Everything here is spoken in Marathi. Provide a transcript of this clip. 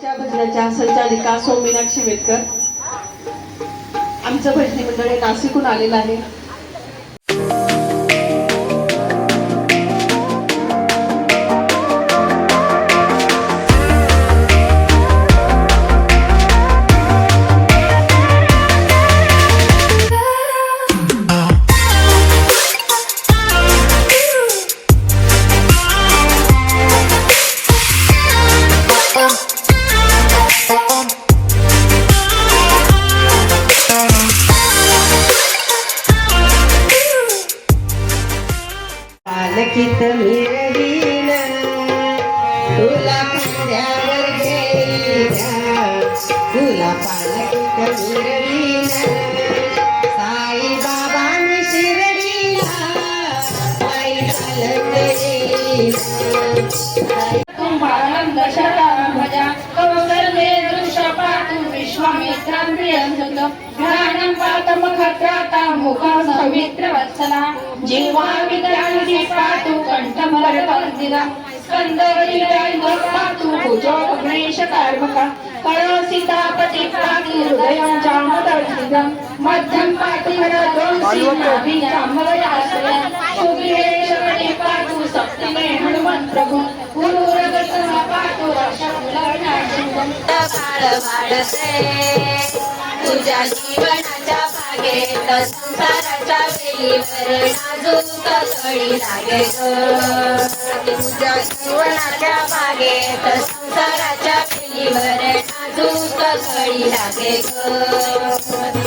आमच्या भजनाच्या संचालिका सौ मीनाक्षी आमचं भजनी मंडळ हे नाशिकहून आलेलं आहे. पालखीत मिरवीन तुला खांद्यावर घेईन. तुला पालखीत मिरवीन साई बाबांनी शिरडीला पायी चालत येईन कुंभानंद शतानं भजा दृश्यपातु विश्वामित्रं प्रियंसुत पातमखत्राता मुख सौमित्र वत्सला जीवा विद्यानिधि पातु कण्ठमरवन्दिना स्कन्दगिरिराज पातु भुजो गणेश कार्मका करोसितापति पातु हृदयं चामदर्शितं मध्यं पातु हरदोषि चामरयाश्रय सुगृहेश्वरी पातु सप्तमे हनुमन् प्रभु गुरुरगतः पातु रक्षकुलनाशिवम् बाळ वाढते तुझ्या जीवनाच्या बागेत संसाराच्या वेलीवर नाजूक कळी लागे ग तुझ्या जीवनाच्या बागेत संसाराच्या वेलीवर नाजूक कळी लागे ग